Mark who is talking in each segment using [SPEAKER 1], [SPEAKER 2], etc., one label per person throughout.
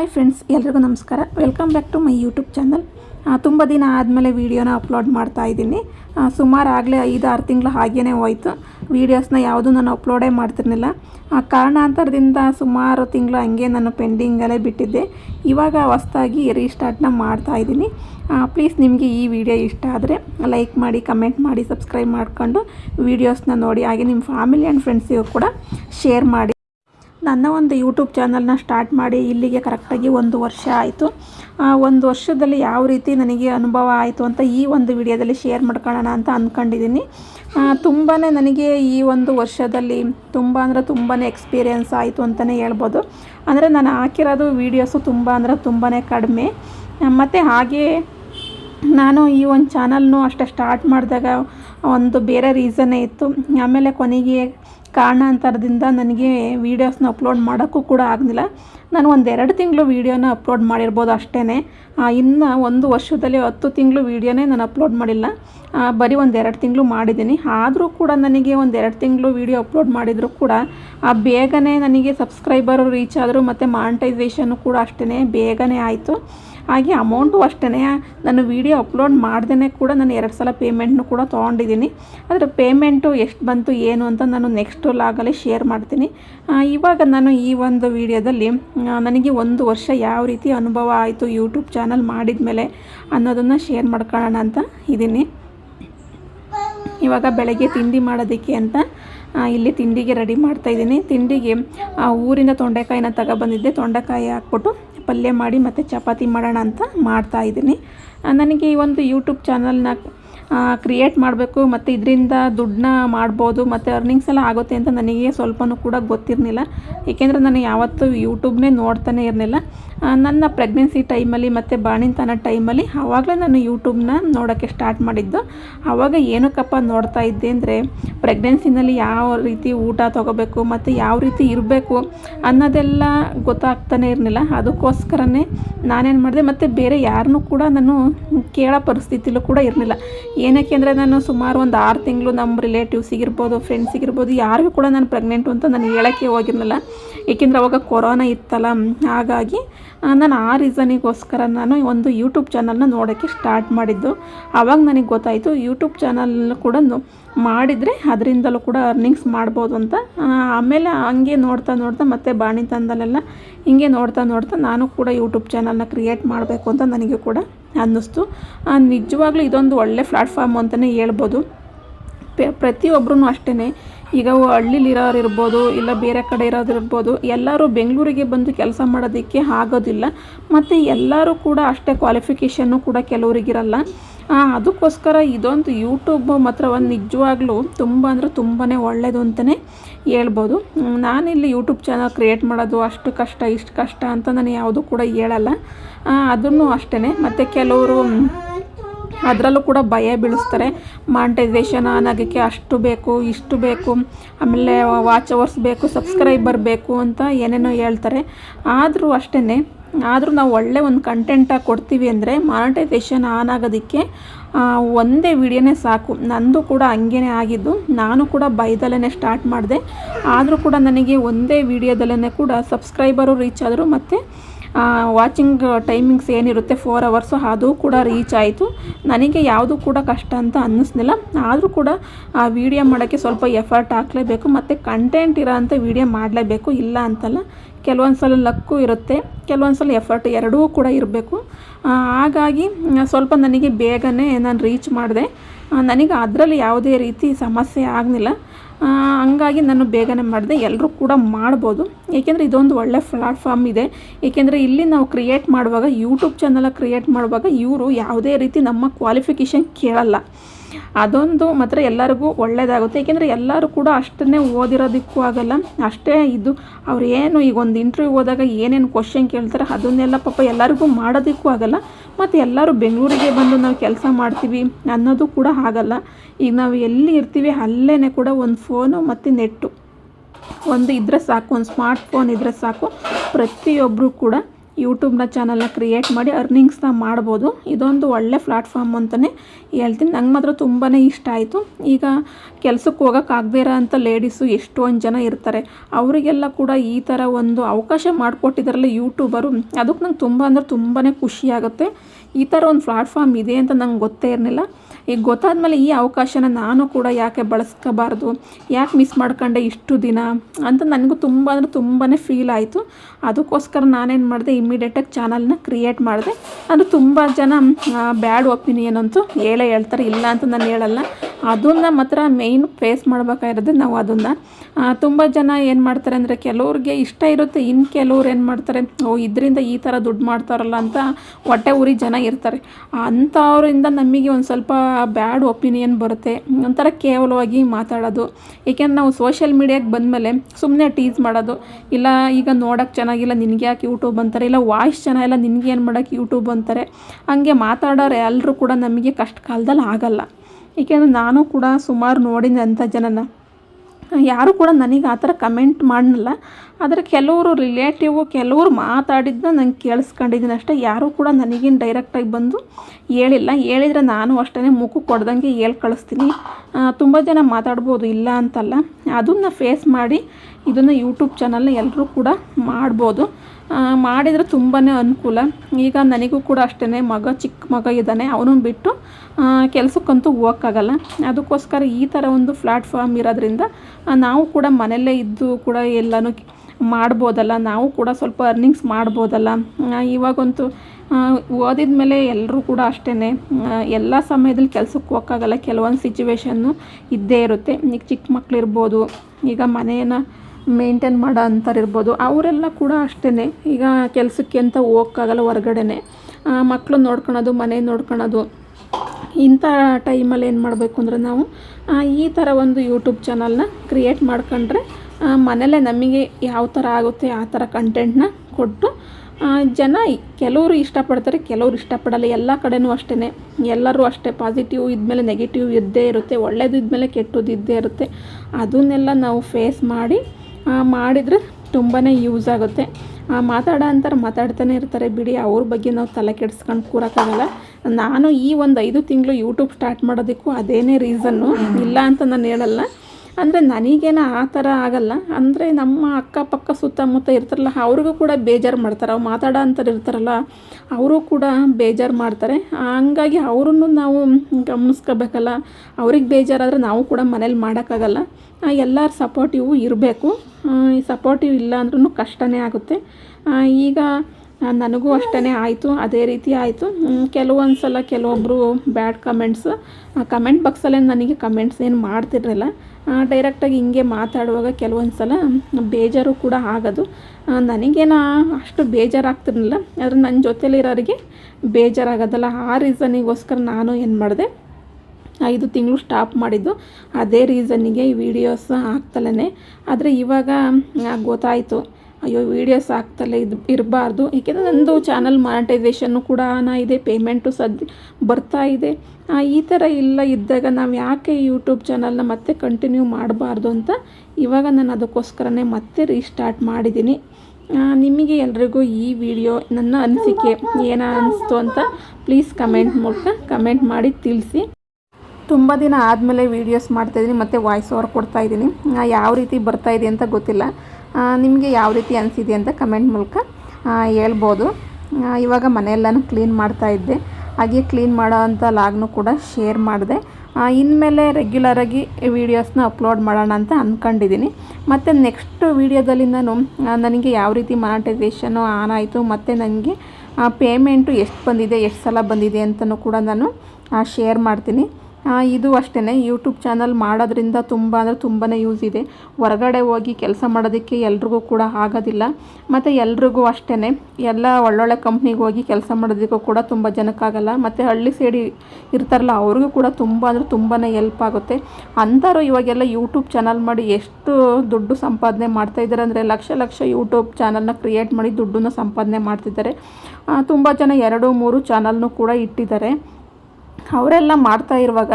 [SPEAKER 1] ಎಲ್ರಿಗೂ ನಮಸ್ಕಾರ. Welcome back to my YouTube channel ತುಂಬ ದಿನ ಆದಮೇಲೆ ವೀಡಿಯೋನ ಅಪ್ಲೋಡ್ ಮಾಡ್ತಾ ಇದ್ದೀನಿ. ಸುಮಾರು ಆಗಲೇ ಐದು ಆರು ತಿಂಗಳು ಹಾಗೇ ಹೋಯ್ತು. ವೀಡಿಯೋಸ್ನ ಯಾವುದೂ ನಾನು ಅಪ್ಲೋಡೇ ಮಾಡ್ತಿರ್ಲಿಲ್ಲ. ಆ, ಕಾರಣಾಂತರದಿಂದ ಸುಮಾರು ತಿಂಗಳು ಹಂಗೆ ನಾನು ಪೆಂಡಿಂಗಲ್ಲೇ ಬಿಟ್ಟಿದ್ದೆ. ಇವಾಗ ಹೊಸ್ದಾಗಿ ರೀಸ್ಟಾರ್ಟ್ನ ಮಾಡ್ತಾ ಇದ್ದೀನಿ. ಪ್ಲೀಸ್ ನಿಮಗೆ ಈ ವಿಡಿಯೋ ಇಷ್ಟ ಆದರೆ ಲೈಕ್ ಮಾಡಿ ಕಮೆಂಟ್ ಮಾಡಿ ಸಬ್ಸ್ಕ್ರೈಬ್ ಮಾಡಿಕೊಂಡು ವೀಡಿಯೋಸ್ನ ನೋಡಿ, ಹಾಗೆ ನಿಮ್ಮ ಫ್ಯಾಮಿಲಿ ಆ್ಯಂಡ್ ಫ್ರೆಂಡ್ಸಿಗೂ ಕೂಡ ಶೇರ್ ಮಾಡಿ. ನನ್ನ ಒಂದು ಯೂಟ್ಯೂಬ್ ಚಾನಲ್ನ ಸ್ಟಾರ್ಟ್ ಮಾಡಿ ಇಲ್ಲಿಗೆ ಕರೆಕ್ಟಾಗಿ ಒಂದು ವರ್ಷ ಆಯಿತು. ಒಂದು ವರ್ಷದಲ್ಲಿ ಯಾವ ರೀತಿ ನನಗೆ ಅನುಭವ ಆಯಿತು ಅಂತ ಈ ಒಂದು ವಿಡಿಯೋದಲ್ಲಿ ಶೇರ್ ಮಾಡ್ಕೊಳ್ಳೋಣ ಅಂತ ಅಂದ್ಕೊಂಡಿದ್ದೀನಿ ತುಂಬಾ ನನಗೆ ಈ ಒಂದು ವರ್ಷದಲ್ಲಿ ತುಂಬ ಅಂದರೆ ತುಂಬಾ ಎಕ್ಸ್ಪೀರಿಯೆನ್ಸ್ ಆಯಿತು ಅಂತಲೇ ಹೇಳ್ಬೋದು. ಅಂದರೆ ನಾನು ಹಾಕಿರೋದು ವೀಡಿಯೋಸು ತುಂಬ ಅಂದರೆ ತುಂಬಾ ಕಡಿಮೆ. ಮತ್ತು ಹಾಗೆಯೇ ನಾನು ಈ ಒಂದು ಚಾನಲ್ನು ಅಷ್ಟೇ ಸ್ಟಾರ್ಟ್ ಮಾಡಿದಾಗ ಒಂದು ಬೇರೆ ರೀಸನ್ನೇ ಇತ್ತು. ಆಮೇಲೆ ಕೊನೆಗೆ ಕಾರಣಾಂತರದಿಂದ ನನಗೆ ವೀಡಿಯೋಸ್ನ ಅಪ್ಲೋಡ್ ಮಾಡೋಕ್ಕೂ ಕೂಡ ಆಗಲಿಲ್ಲ. ನಾನು ಒಂದು ಎರಡು ತಿಂಗಳು ವೀಡಿಯೋನ ಅಪ್ಲೋಡ್ ಮಾಡಿರ್ಬೋದು ಅಷ್ಟೇ ಇನ್ನು ಒಂದು ವರ್ಷದಲ್ಲಿ ಹತ್ತು ತಿಂಗಳು ವೀಡಿಯೋನೇ ನಾನು ಅಪ್ಲೋಡ್ ಮಾಡಿಲ್ಲ. ಬರೀ ಒಂದು ಎರಡು ತಿಂಗಳು ಮಾಡಿದ್ದೀನಿ. ಆದರೂ ಕೂಡ ನನಗೆ ಒಂದು ಎರಡು ತಿಂಗಳು ವೀಡಿಯೋ ಅಪ್ಲೋಡ್ ಮಾಡಿದರೂ ಕೂಡ ಬೇಗನೆ ನನಗೆ ಸಬ್ಸ್ಕ್ರೈಬರು ರೀಚ್ ಆದರು ಮತ್ತು ಮಾನಿಟೈಸೇಷನ್ನು ಕೂಡ ಅಷ್ಟೇ ಬೇಗನೆ ಆಯಿತು. ಹಾಗೆ ಅಮೌಂಟು ಅಷ್ಟೇ ನಾನು ವೀಡಿಯೋ ಅಪ್ಲೋಡ್ ಮಾಡ್ದೇ ಕೂಡ ನಾನು ಎರಡು ಸಲ ಪೇಮೆಂಟ್ನು ಕೂಡ ತೊಗೊಂಡಿದ್ದೀನಿ. ಅದರ ಪೇಮೆಂಟು ಎಷ್ಟು ಬಂತು, ಏನು ಅಂತ ನಾನು ನೆಕ್ಸ್ಟ್ ಲಾಗಲ್ಲಿ ಶೇರ್ ಮಾಡ್ತೀನಿ. ಇವಾಗ ನಾನು ಈ ಒಂದು ವಿಡಿಯೋದಲ್ಲಿ ನನಗೆ ಒಂದು ವರ್ಷ ಯಾವ ರೀತಿ ಅನುಭವ ಆಯಿತು ಯೂಟ್ಯೂಬ್ ಚಾನಲ್ ಮಾಡಿದ ಮೇಲೆ ಅನ್ನೋದನ್ನು ಶೇರ್ ಮಾಡ್ಕೊಳ್ಳೋಣ ಅಂತ ಇದ್ದೀನಿ. ಇವಾಗ ಬೆಳಗ್ಗೆ ತಿಂಡಿ ಮಾಡೋದಕ್ಕೆ ಅಂತ ಇಲ್ಲಿ ತಿಂಡಿಗೆ ರೆಡಿ ಮಾಡ್ತಾಯಿದ್ದೀನಿ ತಿಂಡಿಗೆ ಊರಿಂದ ತೊಂಡೆಕಾಯಿನ ತಗೊಬಂದಿದ್ದೆ. ತೊಂಡೆಕಾಯಿ ಹಾಕ್ಬಿಟ್ಟು ಪಲ್ಯ ಮಾಡಿ ಮತ್ತು ಚಪಾತಿ ಮಾಡೋಣ ಅಂತ ಮಾಡ್ತಾಯಿದ್ದೀನಿ ನನಗೆ ಈ ಒಂದು ಯೂಟ್ಯೂಬ್ ಚಾನಲ್ನ ಕ್ರಿಯೇಟ್ ಮಾಡಬೇಕು, ಮತ್ತು ಇದರಿಂದ ದುಡ್ಡನ್ನ ಮಾಡ್ಬೋದು, ಮತ್ತು ಅರ್ನಿಂಗ್ಸ್ ಎಲ್ಲ ಆಗುತ್ತೆ ಅಂತ ನನಗೆ ಸ್ವಲ್ಪವೂ ಕೂಡ ಗೊತ್ತಿರಲಿಲ್ಲ. ಏಕೆಂದರೆ ನಾನು ಯಾವತ್ತೂ ಯೂಟ್ಯೂಬ್ನೇ ನೋಡ್ತಾನೆ ಇರಲಿಲ್ಲ. ನನ್ನ ಪ್ರೆಗ್ನೆನ್ಸಿ ಟೈಮಲ್ಲಿ ಮತ್ತು ಬಾಣಿಂತನ ಟೈಮಲ್ಲಿ ಆವಾಗಲೇ ನಾನು ಯೂಟ್ಯೂಬ್ನ ನೋಡೋಕ್ಕೆ ಸ್ಟಾರ್ಟ್ ಮಾಡಿದ್ದು. ಆವಾಗ ಏನಕ್ಕಪ್ಪ ನೋಡ್ತಾ ಇದ್ದೆ ಅಂದರೆ ಪ್ರೆಗ್ನೆನ್ಸಿನಲ್ಲಿ ಯಾವ ರೀತಿ ಊಟ ತೊಗೋಬೇಕು, ಮತ್ತು ಯಾವ ರೀತಿ ಇರಬೇಕು ಅನ್ನೋದೆಲ್ಲ ಗೊತ್ತಾಗ್ತಾನೆ ಇರಲಿಲ್ಲ. ಅದಕ್ಕೋಸ್ಕರನೇ ನಾನೇನು ಮಾಡಿದೆ, ಮತ್ತು ಬೇರೆ ಯಾರನ್ನೂ ಕೂಡ ನಾನು ಕೇಳೋ ಪರಿಸ್ಥಿತಿಲೂ ಕೂಡ ಇರಲಿಲ್ಲ. ಏನಕ್ಕೆ ಅಂದರೆ ನಾನು ಸುಮಾರು ಒಂದು ಆರು ತಿಂಗಳು ನಮ್ಮ ರಿಲೇಟಿವ್ಸಿಗಿರ್ಬೋದು ಫ್ರೆಂಡ್ಸಿಗಿರ್ಬೋದು ಯಾರಿಗೂ ಕೂಡ ನಾನು ಪ್ರೆಗ್ನೆಂಟು ಅಂತ ನಾನು ಹೇಳೋಕ್ಕೆ ಹೋಗಿರಲಿಲ್ಲ. ಏಕೆಂದರೆ ಅವಾಗ ಕೊರೋನಾ ಇತ್ತಲ್ಲ, ಹಾಗಾಗಿ ನಾನು ಆ ರೀಸನಿಗೋಸ್ಕರ ನಾನು ಒಂದು ಯೂಟ್ಯೂಬ್ ಚಾನಲ್ನ ನೋಡೋಕ್ಕೆ ಸ್ಟಾರ್ಟ್ ಮಾಡಿದ್ದು. ಆವಾಗ ನನಗೆ ಗೊತ್ತಾಯಿತು ಯೂಟ್ಯೂಬ್ ಚಾನಲ್ ಕೂಡ ಮಾಡಿದರೆ ಅದರಿಂದಲೂ ಕೂಡ ಅರ್ನಿಂಗ್ಸ್ ಮಾಡ್ಬೋದು ಅಂತ. ಆಮೇಲೆ ಹಂಗೆ ನೋಡ್ತಾ ನೋಡ್ತಾ ಮತ್ತೆ ಬಾಣಿತನದಲ್ಲೆಲ್ಲ ಹಿಂಗೆ ನೋಡ್ತಾ ನೋಡ್ತಾ ನಾನು ಕೂಡ ಯೂಟ್ಯೂಬ್ ಚಾನಲ್ನ ಕ್ರಿಯೇಟ್ ಮಾಡಬೇಕು ಅಂತ ನನಗೆ ಕೂಡ ಅನ್ನಿಸ್ತು. ನಿಜವಾಗ್ಲೂ ಇದೊಂದು ಒಳ್ಳೆ ಪ್ಲಾಟ್ಫಾರ್ಮ್ ಅಂತಲೇ ಹೇಳ್ಬೋದು. ಪ್ರತಿಯೊಬ್ಬರೂ ಅಷ್ಟೇ ಈಗ ಹಳ್ಳಿಲಿರೋರು ಇರ್ಬೋದು, ಇಲ್ಲ ಬೇರೆ ಕಡೆ ಇರೋರು ಇರ್ಬೋದು, ಎಲ್ಲರೂ ಬೆಂಗಳೂರಿಗೆ ಬಂದು ಕೆಲಸ ಮಾಡೋದಕ್ಕೆ ಆಗೋದಿಲ್ಲ. ಮತ್ತು ಎಲ್ಲರೂ ಕೂಡ ಅಷ್ಟೇ ಕ್ವಾಲಿಫಿಕೇಷನ್ನು ಕೂಡ ಕೆಲವರಿಗಿರಲ್ಲ. ಅದಕ್ಕೋಸ್ಕರ ಇದೊಂದು ಯೂಟ್ಯೂಬ್ ಮಾತ್ರ ಒಂದು ನಿಜವಾಗ್ಲೂ ತುಂಬ ಅಂದರೆ ತುಂಬಾ ಒಳ್ಳೆಯದು ಅಂತಲೇ ಹೇಳ್ಬೋದು. ನಾನಿಲ್ಲಿ ಯೂಟ್ಯೂಬ್ ಚಾನಲ್ ಕ್ರಿಯೇಟ್ ಮಾಡೋದು ಅಷ್ಟು ಕಷ್ಟ, ಇಷ್ಟು ಕಷ್ಟ ಅಂತ ನಾನು ಯಾವುದೂ ಕೂಡ ಹೇಳಲ್ಲ. ಅದನ್ನು ಅಷ್ಟೇ ಮತ್ತು ಕೆಲವರು ಅದರಲ್ಲೂ ಕೂಡ ಭಯ ಬೀಳಿಸ್ತಾರೆ. ಮಾಂಟೈಸೇಷನ್ ಆನ್ ಆಗೋಕ್ಕೆ ಅಷ್ಟು ಬೇಕು, ಇಷ್ಟು ಬೇಕು, ಆಮೇಲೆ ವಾಚ್ ಅವರ್ಸ್ ಬೇಕು ಸಬ್ಸ್ಕ್ರೈಬರ್ ಬೇಕು ಅಂತ ಏನೇನೋ ಹೇಳ್ತಾರೆ. ಆದರೂ ಅಷ್ಟೇ ಆದರೂ ನಾವು ಒಳ್ಳೆ ಒಂದು ಕಂಟೆಂಟಾಗಿ ಕೊಡ್ತೀವಿ ಅಂದರೆ ಮಾನಿಟೈಸೇಷನ್ ಆನ್ ಆಗೋದಕ್ಕೆ ಒಂದೇ ವಿಡಿಯೋನೇ ಸಾಕು. ನಂದು ಕೂಡ ಹಂಗೇ ಆಗಿದ್ದು, ನಾನು ಕೂಡ ಬೈದಲ್ಲೇ ಸ್ಟಾರ್ಟ್ ಮಾಡಿದೆ. ಆದರೂ ಕೂಡ ನನಗೆ ಒಂದೇ ವಿಡಿಯೋದಲ್ಲೇ ಕೂಡ ಸಬ್ಸ್ಕ್ರೈಬರು ರೀಚ್ ಆದರು ಮತ್ತು ವಾಚಿಂಗ್ ಟೈಮಿಂಗ್ಸ್ ಏನಿರುತ್ತೆ ಫೋರ್ ಅವರ್ಸು ಅದು ಕೂಡ ರೀಚ್ ಆಯಿತು. ನನಗೆ ಯಾವುದು ಕೂಡ ಕಷ್ಟ ಅಂತ ಅನ್ನಿಸ್ಲಿಲ್ಲ. ಆದರೂ ಕೂಡ ಆ ವಿಡಿಯೋ ಮಾಡೋಕ್ಕೆ ಸ್ವಲ್ಪ ಎಫರ್ಟ್ ಹಾಕಲೇಬೇಕು, ಮತ್ತು ಕಂಟೆಂಟ್ ಇರೋ ಅಂಥ ವಿಡಿಯೋ ಮಾಡಲೇಬೇಕು, ಇಲ್ಲ ಅಂತಲ್ಲ. ಕೆಲವೊಂದು ಸಲ ಲಕ್ಕು ಇರುತ್ತೆ ಕೆಲವೊಂದು ಸಲ ಎಫರ್ಟ್ ಎರಡೂ ಕೂಡ ಇರಬೇಕು. ಹಾಗಾಗಿ ಸ್ವಲ್ಪ ನನಗೆ ಬೇಗನೆ ನಾನು ರೀಚ್ ಮಾಡಿದೆ. ನನಗೆ ಅದರಲ್ಲಿ ಯಾವುದೇ ರೀತಿ ಸಮಸ್ಯೆ ಆಗಲಿಲ್ಲ. ಹಂಗಾಗಿ ನಾನು ಬೇಗನೆ ಮಾಡಿದೆ. ಎಲ್ಲರೂ ಕೂಡ ಮಾಡ್ಬೋದು. ಏಕೆಂದರೆ ಇದೊಂದು ಒಳ್ಳೆ ಪ್ಲಾಟ್ಫಾರ್ಮ್ ಇದೆ. ಏಕೆಂದರೆ ಇಲ್ಲಿ ನಾವು ಕ್ರಿಯೇಟ್ ಮಾಡುವಾಗ ಯೂಟ್ಯೂಬ್ ಚಾನಲ ಕ್ರಿಯೇಟ್ ಮಾಡುವಾಗ ಇವರು ಯಾವುದೇ ರೀತಿ ನಮ್ಮ ಕ್ವಾಲಿಫಿಕೇಷನ್ ಕೇಳಲ್ಲ. ಅದೊಂದು ಮಾತ್ರ ಎಲ್ಲರಿಗೂ ಒಳ್ಳೆಯದಾಗುತ್ತೆ ಏಕೆಂದರೆ ಎಲ್ಲರೂ ಕೂಡ ಅಷ್ಟನ್ನೇ ಓದಿರೋದಕ್ಕೂ ಆಗಲ್ಲ. ಅಷ್ಟೇ ಇದು, ಅವ್ರು ಏನು ಈಗ ಒಂದು ಇಂಟರ್ವ್ಯೂ ಹೋದಾಗ ಏನೇನು ಕ್ವಶನ್ ಕೇಳ್ತಾರೆ, ಅದನ್ನೆಲ್ಲ ಪಾಪ ಎಲ್ಲರಿಗೂ ಮಾಡೋದಕ್ಕೂ ಆಗಲ್ಲ. ಮತ್ತು ಎಲ್ಲರೂ ಬೆಂಗಳೂರಿಗೆ ಬಂದು ನಾವು ಕೆಲಸ ಮಾಡ್ತೀವಿ ಅನ್ನೋದು ಕೂಡ ಆಗಲ್ಲ. ಈಗ ನಾವು ಎಲ್ಲಿ ಇರ್ತೀವಿ ಅಲ್ಲೇ ಕೂಡ ಒಂದು ಫೋನು ಮತ್ತು ನೆಟ್ಟು ಒಂದು ಇದ್ದರೆ ಸಾಕು, ಒಂದು ಸ್ಮಾರ್ಟ್ ಫೋನ್ ಇದ್ದರೆ ಸಾಕು. ಪ್ರತಿಯೊಬ್ಬರು ಕೂಡ ಯೂಟ್ಯೂಬ್ನ ಚಾನಲ್ನ ಕ್ರಿಯೇಟ್ ಮಾಡಿ ಅರ್ನಿಂಗ್ಸ್ನ ಮಾಡ್ಬೋದು. ಇದೊಂದು ಒಳ್ಳೆ ಪ್ಲಾಟ್ಫಾರ್ಮ್ ಅಂತಲೇ ಹೇಳ್ತೀನಿ. ನಂಗೆ ಮಾತ್ರ ತುಂಬಾ ಇಷ್ಟ ಆಯಿತು. ಈಗ ಕೆಲಸಕ್ಕೆ ಹೋಗೋಕ್ಕಾಗದೇ ಇರೋ ಅಂಥ ಲೇಡೀಸು ಎಷ್ಟೊಂದು ಜನ ಇರ್ತಾರೆ. ಅವರಿಗೆಲ್ಲ ಕೂಡ ಈ ಥರ ಒಂದು ಅವಕಾಶ ಮಾಡಿಕೊಟ್ಟಿದ್ದಾರಲ್ಲ ಯೂಟ್ಯೂಬರು. ಅದಕ್ಕೆ ನಂಗೆ ತುಂಬ ಅಂದರೆ ತುಂಬಾ ಖುಷಿಯಾಗುತ್ತೆ ಈ ಥರ ಒಂದು ಪ್ಲಾಟ್ಫಾರ್ಮ್ ಇದೆ ಅಂತ ನಂಗೆ ಗೊತ್ತೇ ಇರಲಿಲ್ಲ. ಈಗ ಗೊತ್ತಾದ್ಮೇಲೆ ಈ ಅವಕಾಶನ ನಾನು ಕೂಡ ಯಾಕೆ ಬಳಸ್ಕೋಬಾರ್ದು, ಯಾಕೆ ಮಿಸ್ ಮಾಡ್ಕೊಂಡೆ ಇಷ್ಟು ದಿನ ಅಂತ ನನಗೂ ತುಂಬ ಅಂದರೆ ತುಂಬಾ ಫೀಲ್ ಆಯಿತು. ಅದಕ್ಕೋಸ್ಕರ ನಾನೇನು ಮಾಡಿದೆ ಇಮ್ಮಿಡಿಯೇಟಾಗಿ ಚಾನಲ್ನ ಕ್ರಿಯೇಟ್ ಮಾಡಿದೆ. ಅಂದರೆ ತುಂಬ ಜನ ಬ್ಯಾಡ್ ಒಪಿನಿಯನ್ ಅಂತೂ ಹೇಳೇ ಹೇಳ್ತಾರೆ, ಇಲ್ಲ ಅಂತ ನಾನು ಹೇಳಲ್ಲ. ಅದನ್ನ ಮಾತ್ರ ಮೇಯ್ನ್ ಫೇಸ್ ಮಾಡಬೇಕಾಗಿರೋದು ನಾವು ಅದನ್ನು. ತುಂಬ ಜನ ಏನು ಮಾಡ್ತಾರೆ ಅಂದರೆ ಕೆಲವ್ರಿಗೆ ಇಷ್ಟ ಇರುತ್ತೆ ಇನ್ನು ಕೆಲವ್ರು ಏನು ಮಾಡ್ತಾರೆ, ಓ, ಇದರಿಂದ ಈ ಥರ ದುಡ್ಡು ಮಾಡ್ತಾರಲ್ಲ ಅಂತ ಹೊಟ್ಟೆ ಉರಿ ಜನ ಇರ್ತಾರೆ. ಅಂಥವ್ರಿಂದ ನಮಗೆ ಒಂದು ಸ್ವಲ್ಪ ಬ್ಯಾಡ್ ಒಪಿನಿಯನ್ ಬರುತ್ತೆ. ಒಂಥರ ಕೇವಲವಾಗಿ ಮಾತಾಡೋದು. ಏಕೆಂದ್ರೆ ನಾವು ಸೋಷಿಯಲ್ ಮೀಡಿಯಾಗೆ ಬಂದಮೇಲೆ ಸುಮ್ಮನೆ ಟೀಸ್ ಮಾಡೋದು. ಇಲ್ಲ, ಈಗ ನೋಡೋಕ್ಕೆ ಚೆನ್ನಾಗಿಲ್ಲ, ನಿನಗೆ ಯಾಕೆ ಯೂಟ್ಯೂಬ್ ಅಂತಾರೆ, ಇಲ್ಲ ವಾಯ್ಸ್ ಚೆನ್ನಾಗಿಲ್ಲ ನಿನಗೆ ಏನು ಮಾಡೋಕ್ಕೆ ಯೂಟ್ಯೂಬ್ ಅಂತಾರೆ. ಹಂಗೆ ಮಾತಾಡೋರು ಎಲ್ಲರೂ ಕೂಡ ನಮಗೆ ಕಷ್ಟ ಕಾಲದಲ್ಲಿ ಆಗಲ್ಲ. ಏಕೆಂದರೆ ನಾನು ಕೂಡ ಸುಮಾರು ನೋಡಿದ್ದೆ ಅಂಥ ಜನನ. ಯಾರು ಕೂಡ ನನಗೆ ಆ ಥರ ಕಮೆಂಟ್ ಮಾಡಲಿಲ್ಲ ಆದರೆ ಕೆಲವರು ರಿಲೇಟಿವು ಕೆಲವರು ಮಾತಾಡಿದ್ದನ್ನ ನಂಗೆ ಕೇಳಿಸ್ಕೊಂಡಿದ್ದೀನಿ ಅಷ್ಟೇ. ಯಾರೂ ಕೂಡ ನನಗೇನು ಡೈರೆಕ್ಟಾಗಿ ಬಂದು ಹೇಳಿಲ್ಲ. ಹೇಳಿದರೆ ನಾನು ಅಷ್ಟೇ ಮುಖ ಕೊಡ್ದಂಗೆ ಹೇಳಿ ಕಳಿಸ್ತೀನಿ. ತುಂಬ ಜನ ಮಾತಾಡ್ಬೋದು ಇಲ್ಲ ಅಂತಲ್ಲ. ಅದನ್ನ ಫೇಸ್ ಮಾಡಿ ಇದನ್ನು ಯೂಟ್ಯೂಬ್ ಚಾನಲ್ನ ಎಲ್ಲರೂ ಕೂಡ ಮಾಡ್ಬೋದು. ಮಾಡಿದರೆ ತುಂಬಾ ಅನುಕೂಲ. ಈಗ ನನಗೂ ಕೂಡ ಅಷ್ಟೇ ಮಗ ಚಿಕ್ಕ ಮಗ ಇದ್ದಾನೆ, ಅವನು ಬಿಟ್ಟು ಕೆಲಸಕ್ಕಂತೂ ಹೋಗೋಕ್ಕಾಗಲ್ಲ. ಅದಕ್ಕೋಸ್ಕರ ಈ ಥರ ಒಂದು ಪ್ಲ್ಯಾಟ್ಫಾರ್ಮ್ ಇರೋದ್ರಿಂದ ನಾವು ಕೂಡ ಮನೆಯಲ್ಲೇ ಇದ್ದು ಕೂಡ ಎಲ್ಲನೂ ಮಾಡ್ಬೋದಲ್ಲ, ನಾವು ಕೂಡ ಸ್ವಲ್ಪ ಅರ್ನಿಂಗ್ಸ್ ಮಾಡ್ಬೋದಲ್ಲ. ಇವಾಗಂತೂ ಓದಿದ ಮೇಲೆ ಎಲ್ಲರೂ ಕೂಡ ಅಷ್ಟೇ ಎಲ್ಲ ಸಮಯದಲ್ಲಿ ಕೆಲಸಕ್ಕೆ ಹೋಗೋಕ್ಕಾಗಲ್ಲ. ಕೆಲವೊಂದು ಸಿಚುವೇಶನ್ನು ಇದ್ದೇ ಇರುತ್ತೆ. ಈಗ ಚಿಕ್ಕ ಮಕ್ಕಳಿರ್ಬೋದು ಈಗ ಮನೆಯನ್ನು ಮೇಂಟೈನ್ ಮಾಡೋ ಅಂಥವ್ರಿರ್ಬೋದು ಅವರೆಲ್ಲ ಕೂಡ ಅಷ್ಟೇ ಈಗ ಕೆಲಸಕ್ಕೆ ಅಂತ ಹೋಗೋಕ್ಕಾಗಲ್ಲ ಹೊರ್ಗಡೆನೆ. ಮಕ್ಕಳು ನೋಡ್ಕೊಳೋದು ಮನೆ ನೋಡ್ಕೊಳೋದು. ಇಂಥ ಟೈಮಲ್ಲಿ ಏನು ಮಾಡಬೇಕು ಅಂದರೆ ನಾವು ಈ ಥರ ಒಂದು ಯೂಟ್ಯೂಬ್ ಚಾನಲ್ನ ಕ್ರಿಯೇಟ್ ಮಾಡ್ಕೊಂಡ್ರೆ ಮನೇಲೇ ನಮಗೆ ಯಾವ ಥರ ಆಗುತ್ತೆ, ಆ ಥರ ಕಂಟೆಂಟ್ನ ಕೊಟ್ಟು ಜನ ಕೆಲವರು ಇಷ್ಟಪಡ್ತಾರೆ, ಕೆಲವರು ಇಷ್ಟಪಡಲ್ಲ. ಎಲ್ಲ ಕಡೆನೂ ಅಷ್ಟೇ ಎಲ್ಲರೂ ಅಷ್ಟೇ. ಪಾಸಿಟಿವ್ ಇದ್ಮೇಲೆ ನೆಗೆಟಿವ್ ಇದ್ದೇ ಇರುತ್ತೆ. ಒಳ್ಳೇದು ಇದ್ಮೇಲೆ ಕೆಟ್ಟದ್ದು ಇದ್ದೇ ಇರುತ್ತೆ. ಅದನ್ನೆಲ್ಲ ನಾವು ಫೇಸ್ ಮಾಡಿ ಮಾಡಿದರೆ ತುಂಬಾ ಯೂಸ್ ಆಗುತ್ತೆ. ಮಾತಾಡೋ ಅಂತಾರೆ ಮಾತಾಡ್ತಾನೆ ಇರ್ತಾರೆ. ಬಿಡಿ, ಅವ್ರ ಬಗ್ಗೆ ನಾವು ತಲೆ ಕೆಡಿಸ್ಕೊಂಡು ಕೂರೋಕ್ಕಾಗಲ್ಲ. ನಾನು ಈ ಒಂದು ಐದು ತಿಂಗಳು ಯೂಟ್ಯೂಬ್ ಸ್ಟಾರ್ಟ್ ಮಾಡೋದಕ್ಕೂ ಅದೇನೇ ರೀಸನ್ನು ಇಲ್ಲ ಅಂತ ನಾನು ಹೇಳಲ್ಲ. ಅಂದರೆ ನನಗೇನು ಆ ಥರ ಆಗಲ್ಲ. ಅಂದರೆ ನಮ್ಮ ಅಕ್ಕಪಕ್ಕ ಸುತ್ತಮುತ್ತ ಇರ್ತಾರಲ್ಲ, ಅವ್ರಿಗೂ ಕೂಡ ಬೇಜಾರು ಮಾಡ್ತಾರೆ. ಅವ್ರು ಮಾತಾಡೋ ಅಂತಾರೆ ಇರ್ತಾರಲ್ಲ, ಅವರು ಕೂಡ ಬೇಜಾರು ಮಾಡ್ತಾರೆ. ಹಂಗಾಗಿ ಅವ್ರನ್ನು ನಾವು ಗಮನಿಸ್ಕೋಬೇಕಲ್ಲ. ಅವ್ರಿಗೆ ಬೇಜಾರಾದರೆ ನಾವು ಕೂಡ ಮನೇಲಿ ಮಾಡೋಕ್ಕಾಗಲ್ಲ. ಎಲ್ಲರ ಸಪೋರ್ಟಿವು ಇರಬೇಕು. ಸಪೋರ್ಟಿವ್ ಇಲ್ಲ ಅಂದ್ರೂ ಕಷ್ಟನೇ ಆಗುತ್ತೆ. ಈಗ ನನಗೂ ಅಷ್ಟೇ ಆಯಿತು, ಅದೇ ರೀತಿ ಆಯಿತು. ಕೆಲವೊಂದು ಸಲ ಕೆಲವೊಬ್ಬರು ಬ್ಯಾಡ್ ಕಮೆಂಟ್ಸ್ ಕಮೆಂಟ್ ಬಾಕ್ಸಲ್ಲೇ ನನಗೆ ಕಮೆಂಟ್ಸ್ ಏನು ಮಾಡ್ತಿರಲಿಲ್ಲ. ಡೈರೆಕ್ಟಾಗಿ ಹಿಂಗೆ ಮಾತಾಡುವಾಗ ಕೆಲವೊಂದು ಸಲ ಬೇಜಾರು ಕೂಡ ಆಗೋದು. ನನಗೇನು ಅಷ್ಟು ಬೇಜಾರಾಗ್ತಿರಲಿಲ್ಲ. ಆದರೆ ನನ್ನ ಜೊತೆಲಿರೋರಿಗೆ ಬೇಜಾರಾಗೋದಲ್ಲ. ಆ ರೀಸನಿಗೋಸ್ಕರ ನಾನು ಏನು ಮಾಡಿದೆ? ಐದು ತಿಂಗಳು ಸ್ಟಾಪ್ ಮಾಡಿದ್ದು. ಅದೇ ರೀಸನ್ನಿಗೆ ಈ ವೀಡಿಯೋಸ್ ಹಾಕ್ತಲೇ ಆದರೆ ಇವಾಗ ಗೊತ್ತಾಯಿತು. ಅಯ್ಯೋ ವೀಡಿಯೋಸ್ ಹಾಕ್ತಲೇ ಇದು, ಇರಬಾರ್ದು. ಏಕೆಂದರೆ ನಂದು ಚಾನಲ್ ಮಾನಿಟೈಸೇಷನ್ನು ಕೂಡ ಇದೆ ಪೇಮೆಂಟು ಸದ್ಯ ಬರ್ತಾ ಇದೆ. ಈ ಥರ ಇಲ್ಲ ಇದ್ದಾಗ ನಾವು ಯಾಕೆ ಯೂಟ್ಯೂಬ್ ಚಾನಲ್ನ ಮತ್ತೆ ಕಂಟಿನ್ಯೂ ಮಾಡಬಾರ್ದು ಅಂತ ಇವಾಗ ನಾನು ಅದಕ್ಕೋಸ್ಕರನೇ ಮತ್ತೆ ರೀಸ್ಟಾರ್ಟ್ ಮಾಡಿದ್ದೀನಿ. ನಿಮಗೆ ಎಲ್ರಿಗೂ ಈ ವಿಡಿಯೋ ನನ್ನ ಅನಿಸಿಕೆ ಏನ ಅನಿಸ್ತು ಅಂತ ಪ್ಲೀಸ್ ಕಮೆಂಟ್ ಮೂಲಕ ಕಮೆಂಟ್ ಮಾಡಿ ತಿಳಿಸಿ. ತುಂಬ ದಿನ ಆದಮೇಲೆ ವೀಡಿಯೋಸ್ ಮಾಡ್ತಾಯಿದ್ದೀನಿ ಮತ್ತು ವಾಯ್ಸ್ ಓವರ್ ಕೊಡ್ತಾಯಿದ್ದೀನಿ ಯಾವ ರೀತಿ ಬರ್ತಾಯಿದೆ ಅಂತ ಗೊತ್ತಿಲ್ಲ. ನಿಮಗೆ ಯಾವ ರೀತಿ ಅನಿಸಿದೆ ಅಂತ ಕಮೆಂಟ್ ಮೂಲಕ ಹೇಳ್ಬೋದು. ಇವಾಗ ಮನೆಯೆಲ್ಲನೂ ಕ್ಲೀನ್ ಮಾಡ್ತಾ ಇದ್ದೆ. ಹಾಗೆ ಕ್ಲೀನ್ ಮಾಡೋ ಅಂಥ ಲಾಗ್ನು ಕೂಡ ಶೇರ್ ಮಾಡಿದೆ. ಇನ್ಮೇಲೆ ರೆಗ್ಯುಲರಾಗಿ ವೀಡಿಯೋಸ್ನ ಅಪ್ಲೋಡ್ ಮಾಡೋಣ ಅಂತ ಅಂದ್ಕೊಂಡಿದ್ದೀನಿ ಮತ್ತು ನೆಕ್ಸ್ಟ್ ವೀಡಿಯೋದಲ್ಲಿ ನಾನು ನನಗೆ ಯಾವ ರೀತಿ ಮಾನಿಟೈಸೇಷನು ಆನ್ ಆಯಿತು, ಮತ್ತು ನನಗೆ ಪೇಮೆಂಟು ಎಷ್ಟು ಬಂದಿದೆ, ಎಷ್ಟು ಸಲ ಬಂದಿದೆ ಅಂತಲೂ ಕೂಡ ನಾನು ಶೇರ್ ಮಾಡ್ತೀನಿ. ಇದು ಅಷ್ಟೇ ಯೂಟ್ಯೂಬ್ ಚಾನಲ್ ಮಾಡೋದ್ರಿಂದ ತುಂಬ, ಅಂದರೆ ತುಂಬಾ ಯೂಸ್ ಇದೆ. ಹೊರಗಡೆ ಹೋಗಿ ಕೆಲಸ ಮಾಡೋದಕ್ಕೆ ಎಲ್ರಿಗೂ ಕೂಡ ಆಗೋದಿಲ್ಲ. ಮತ್ತು ಎಲ್ರಿಗೂ ಅಷ್ಟೇ ಎಲ್ಲ ಒಳ್ಳೊಳ್ಳೆ ಕಂಪ್ನಿಗೆ ಹೋಗಿ ಕೆಲಸ ಮಾಡೋದಕ್ಕೂ ಕೂಡ ತುಂಬ ಜನಕ್ಕಾಗಲ್ಲ ಮತ್ತು ಹಳ್ಳಿ ಸೈಡಿ ಇರ್ತಾರಲ್ಲ, ಅವ್ರಿಗೂ ಕೂಡ ತುಂಬ, ಅಂದರೆ ತುಂಬಾ ಎಲ್ಪ್ ಆಗುತ್ತೆ. ಅಂಥವ್ರು ಇವಾಗೆಲ್ಲ ಯೂಟ್ಯೂಬ್ ಚಾನಲ್ ಮಾಡಿ ಎಷ್ಟು ದುಡ್ಡು ಸಂಪಾದನೆ ಮಾಡ್ತಾಯಿದ್ದಾರೆ ಅಂದರೆ ಲಕ್ಷ ಲಕ್ಷ ಯೂಟ್ಯೂಬ್ ಚಾನಲ್ನ ಕ್ರಿಯೇಟ್ ಮಾಡಿ ದುಡ್ಡನ್ನು ಸಂಪಾದನೆ ಮಾಡ್ತಿದ್ದಾರೆ. ತುಂಬ ಜನ ಎರಡು, ಮೂರು ಚಾನಲ್ನು ಕೂಡ ಇಟ್ಟಿದ್ದಾರೆ. ಅವರೆಲ್ಲ ಮಾಡ್ತಾ ಇರುವಾಗ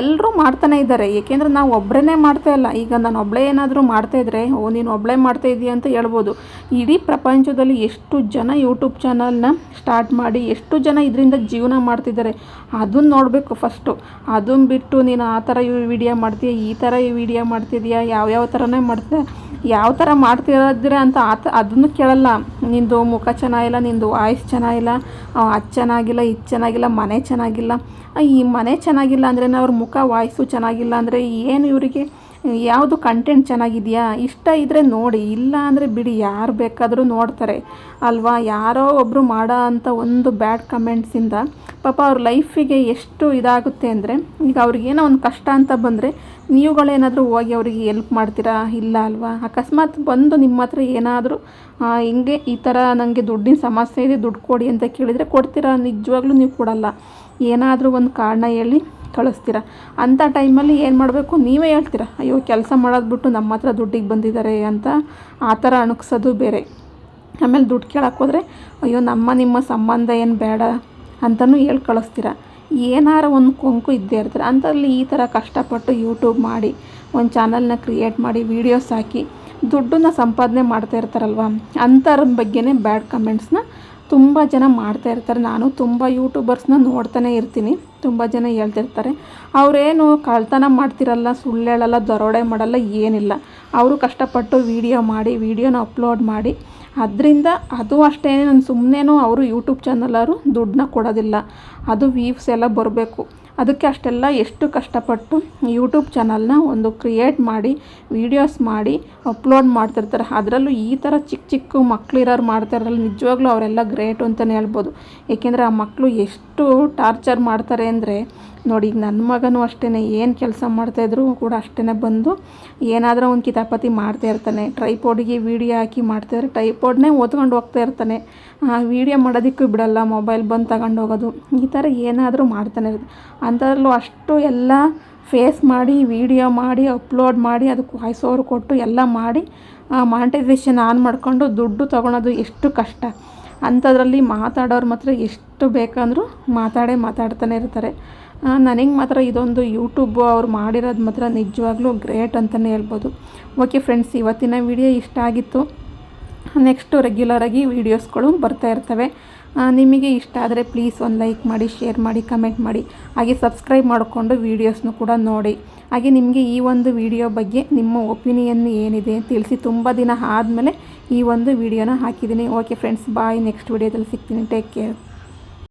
[SPEAKER 1] ಎಲ್ಲರೂ ಮಾಡ್ತಾನೆ ಇದ್ದಾರೆ. ಏಕೆಂದರೆ ನಾವು ಒಬ್ಬರೇ ಮಾಡ್ತಾ ಇಲ್ಲ. ಈಗ ನಾನು ಒಬ್ಬಳೇ ಏನಾದರೂ ಮಾಡ್ತಾ ಇದ್ದರೆ ಓ, ನೀನು ಒಬ್ಬಳೇ ಮಾಡ್ತಾ ಇದೀಯ ಅಂತ ಹೇಳ್ಬೋದು. ಇಡೀ ಪ್ರಪಂಚದಲ್ಲಿ ಎಷ್ಟು ಜನ ಯೂಟ್ಯೂಬ್ ಚಾನಲ್ನ ಸ್ಟಾರ್ಟ್ ಮಾಡಿ, ಎಷ್ಟು ಜನ ಇದರಿಂದ ಜೀವನ ಮಾಡ್ತಿದ್ದಾರೆ ಅದನ್ನ ನೋಡಬೇಕು ಫಸ್ಟು ಅದನ್ನ ಬಿಟ್ಟು ನೀನು ಆ ಥರ ವಿಡಿಯೋ ಮಾಡ್ತೀಯ, ಈ ಥರ ವಿಡಿಯೋ ಮಾಡ್ತಿದ್ಯಾ ಯಾವ್ಯಾವ ಥರನೇ ಮಾಡ್ತೀಯ ಯಾವ ಥರ ಮಾಡ್ತಿರೋದ್ರೆ ಅಂತ ಆತ ಅದನ್ನು ಕೇಳಲ್ಲ. ನಿಂದು ಮುಖ ಚೆನ್ನಾಗಿಲ್ಲ, ನಿಂದು ವಾಯ್ಸ್ ಚೆನ್ನಾಗಿಲ್ಲ ಅದು ಚೆನ್ನಾಗಿಲ್ಲ, ಇದು ಚೆನ್ನಾಗಿಲ್ಲ, ಮನೆ ಚೆನ್ನಾಗಿಲ್ಲ. ಈ ಮನೆ ಚೆನ್ನಾಗಿಲ್ಲ ಅಂದ್ರೆ ಅವ್ರ ಮುಖ ವಾಯ್ಸು ಚೆನ್ನಾಗಿಲ್ಲ ಅಂದರೆ ಏನು ಇವರಿಗೆ? ಯಾವುದು ಕಂಟೆಂಟ್ ಚೆನ್ನಾಗಿದೆಯಾ? ಇಷ್ಟ ಇದ್ದರೆ ನೋಡಿ, ಇಲ್ಲ ಅಂದರೆ ಬಿಡಿ, ಯಾರು ಬೇಕಾದರೂ ನೋಡ್ತಾರೆ. ಅಲ್ವಾ? ಯಾರೋ ಒಬ್ಬರು ಮಾಡೋ ಅಂಥ ಒಂದು ಬ್ಯಾಡ್ ಕಮೆಂಟ್ಸಿಂದ ಪಾಪ ಅವ್ರ ಲೈಫಿಗೆ ಎಷ್ಟು ಇದಾಗುತ್ತೆ ಅಂದರೆ, ಈಗ ಅವ್ರಿಗೇನೋ ಒಂದು ಕಷ್ಟ ಅಂತ ಬಂದರೆ ನೀವುಗಳೇನಾದರೂ ಹೋಗಿ ಅವರಿಗೆ ಎಲ್ಪ್ ಮಾಡ್ತೀರಾ? ಇಲ್ಲ ಅಲ್ವಾ? ಅಕಸ್ಮಾತ್ ಬಂದು ನಿಮ್ಮ ಹತ್ರ ಏನಾದರೂ ಹಿಂಗೆ ಈ ಥರ ನನಗೆ ದುಡ್ಡಿನ ಸಮಸ್ಯೆ ಇದೆ, ದುಡ್ಡು ಕೊಡಿ ಅಂತ ಕೇಳಿದರೆ ಕೊಡ್ತೀರಾ? ನಿಜವಾಗ್ಲೂ ನೀವು ಕೊಡಲ್ಲ. ಏನಾದರೂ ಒಂದು ಕಾರಣ ಹೇಳಿ ಕಳಿಸ್ತೀರ? ಅಂಥ ಟೈಮಲ್ಲಿ ಏನು ಮಾಡಬೇಕು? ನೀವೇ ಹೇಳ್ತೀರ, ಅಯ್ಯೋ, ಕೆಲಸ ಮಾಡೋದು ಬಿಟ್ಟು ನಮ್ಮ ಹತ್ರ ದುಡ್ಡಿಗೆ ಬಂದಿದ್ದಾರೆ ಅಂತ ಆ ಥರ ಅಣಗ್ಸೋದು ಬೇರೆ. ಆಮೇಲೆ ದುಡ್ಡು ಕೇಳಕ್ಕೆ ಅಯ್ಯೋ, ನಮ್ಮ ನಿಮ್ಮ ಸಂಬಂಧ ಏನು ಬೇಡ ಅಂತಲೂ ಹೇಳಿ ಕಳಿಸ್ತೀರ. ಏನಾರ ಒಂದು ಕೊಂಕು ಇದ್ದೇ ಇರ್ತಾರೆ. ಅಂಥಲ್ಲಿ ಈ ಥರ ಕಷ್ಟಪಟ್ಟು ಯೂಟ್ಯೂಬ್ ಮಾಡಿ, ಒಂದು ಚಾನಲ್ನ ಕ್ರಿಯೇಟ್ ಮಾಡಿ, ವೀಡಿಯೋಸ್ ಹಾಕಿ, ದುಡ್ಡನ್ನ ಸಂಪಾದನೆ ಮಾಡ್ತಾ ಇರ್ತಾರಲ್ವ? ಅಂಥವ್ರ ಬಗ್ಗೆನೇ ಬ್ಯಾಡ್ ಕಮೆಂಟ್ಸ್ನ ತುಂಬ ಜನ ಮಾಡ್ತಾ ಇರ್ತಾರೆ. ನಾನು ತುಂಬ ಯೂಟ್ಯೂಬರ್ಸ್ನ ನೋಡ್ತಾನೆ ಇರ್ತೀನಿ. ತುಂಬ ಜನ ಹೇಳ್ತಿರ್ತಾರೆ ಅವರೇನು ಕಳ್ತನ ಮಾಡ್ತಿರಲ್ಲ, ಸುಳ್ಳು ಹೇಳಲ್ಲ, ದರೋಡೆ ಮಾಡಲ್ಲ, ಏನಿಲ್ಲ. ಅವರು ಕಷ್ಟಪಟ್ಟು ವೀಡಿಯೋ ಮಾಡಿ ವೀಡಿಯೋನ ಅಪ್ಲೋಡ್ ಮಾಡಿ. ಅದರಿಂದ ಅದು ಅಷ್ಟೇ, ನಾನು ಸುಮ್ಮನೆನೂ ಅವರು ಯೂಟ್ಯೂಬ್ ಚಾನಲವರು ದುಡ್ಡನ್ನ ಕೊಡೋದಿಲ್ಲ. ಅದು ವೀವ್ಸ್ ಎಲ್ಲ ಬರಬೇಕು. ಅದಕ್ಕೆ ಅಷ್ಟೆಲ್ಲ ಎಷ್ಟು ಕಷ್ಟಪಟ್ಟು ಯೂಟ್ಯೂಬ್ ಚಾನಲ್ನ ಒಂದು ಕ್ರಿಯೇಟ್ ಮಾಡಿ ವೀಡಿಯೋಸ್ ಮಾಡಿ ಅಪ್ಲೋಡ್ ಮಾಡ್ತಿರ್ತಾರೆ. ಅದರಲ್ಲೂ ಈ ಥರ ಚಿಕ್ಕ ಚಿಕ್ಕ ಮಕ್ಳಿರೋರು ಮಾಡ್ತಾರಲ್ಲ ನಿಜವಾಗ್ಲೂ ಅವರೆಲ್ಲ ಗ್ರೇಟು ಅಂತಲೇ ಹೇಳ್ಬೋದು. ಏಕೆಂದರೆ ಆ ಮಕ್ಕಳು ಎಷ್ಟು ಟಾರ್ಚರ್ ಮಾಡ್ತಾರೆ ಅಂದರೆ, ನೋಡಿ ಈಗ ನನ್ನ ಮಗನೂ ಅಷ್ಟೇ ಏನು ಕೆಲಸ ಮಾಡ್ತಾಯಿದ್ರು ಕೂಡ ಅಷ್ಟೇ ಬಂದು ಏನಾದರೂ ಒಂದು ಕಿತಾಪತಿ ಮಾಡ್ತಾ ಇರ್ತಾನೆ. ಟ್ರೈಪೋಡಿಗೆ ವೀಡಿಯೋ ಹಾಕಿ ಮಾಡ್ತಾಯಿದ್ರೆ ಟ್ರೈಪೋಡ್ನೇ ಓದ್ಕೊಂಡು ಹೋಗ್ತಾ ಇರ್ತಾನೆ. ವೀಡಿಯೋ ಮಾಡೋದಕ್ಕೂ ಬಿಡಲ್ಲ ಮೊಬೈಲ್ ಬಂದು ತಗೊಂಡು ಹೋಗೋದು. ಈ ಥರ ಏನಾದರೂ ಮಾಡ್ತಾನೆ ಇರೋದು ಅಂಥದ್ರಲ್ಲೂ ಅಷ್ಟು ಎಲ್ಲ ಫೇಸ್ ಮಾಡಿ ವೀಡಿಯೋ ಮಾಡಿ ಅಪ್ಲೋಡ್ ಮಾಡಿ, ಅದಕ್ಕೆ ವಾಯ್ಸ್ ಕೊಟ್ಟು ಎಲ್ಲ ಮಾಡಿ ಮಾನಿಟೈಸೇಷನ್ ಆನ್ ಮಾಡಿಕೊಂಡು ದುಡ್ಡು ತೊಗೊಳೋದು ಎಷ್ಟು ಕಷ್ಟ. ಅಂಥದ್ರಲ್ಲಿ ಮಾತಾಡೋರು ಮಾತ್ರ ಎಷ್ಟು ಬೇಕಂದರೂ ಮಾತಾಡೇ ಮಾತಾಡ್ತಾನೆ ಇರ್ತಾರೆ. ನನಗೆ ಮಾತ್ರ ಇದೊಂದು ಯೂಟ್ಯೂಬು ಅವ್ರು ಮಾಡಿರೋದು ಮಾತ್ರ ನಿಜವಾಗ್ಲೂ ಗ್ರೇಟ್ ಅಂತಲೇ ಹೇಳ್ಬೋದು. ಓಕೆ ಫ್ರೆಂಡ್ಸ್ ಇವತ್ತಿನ ವಿಡಿಯೋ ಇಷ್ಟ ಆಗಿತ್ತು. ನೆಕ್ಸ್ಟು ರೆಗ್ಯುಲರಾಗಿ ವೀಡಿಯೋಸ್ಗಳು ಬರ್ತಾ ಇರ್ತವೆ. ನಿಮಗೆ ಇಷ್ಟ ಆದರೆ ಪ್ಲೀಸ್ ಒಂದು ಲೈಕ್ ಮಾಡಿ ಶೇರ್ ಮಾಡಿ ಕಮೆಂಟ್ ಮಾಡಿ. ಹಾಗೆ ಸಬ್ಸ್ಕ್ರೈಬ್ ಮಾಡಿಕೊಂಡು ವೀಡಿಯೋಸ್ನು ಕೂಡ ನೋಡಿ. ಹಾಗೆ ನಿಮಗೆ ಈ ಒಂದು ವಿಡಿಯೋ ಬಗ್ಗೆ ನಿಮ್ಮ ಒಪಿನಿಯನ್ ಏನಿದೆ ತಿಳಿಸಿ ತುಂಬ ದಿನ ಆದಮೇಲೆ ಈ ಒಂದು ವಿಡಿಯೋನ ಹಾಕಿದ್ದೀನಿ. ಓಕೆ ಫ್ರೆಂಡ್ಸ್ ಬಾಯ್ ನೆಕ್ಸ್ಟ್ ವಿಡಿಯೋದಲ್ಲಿ ಸಿಗ್ತೀನಿ. Take care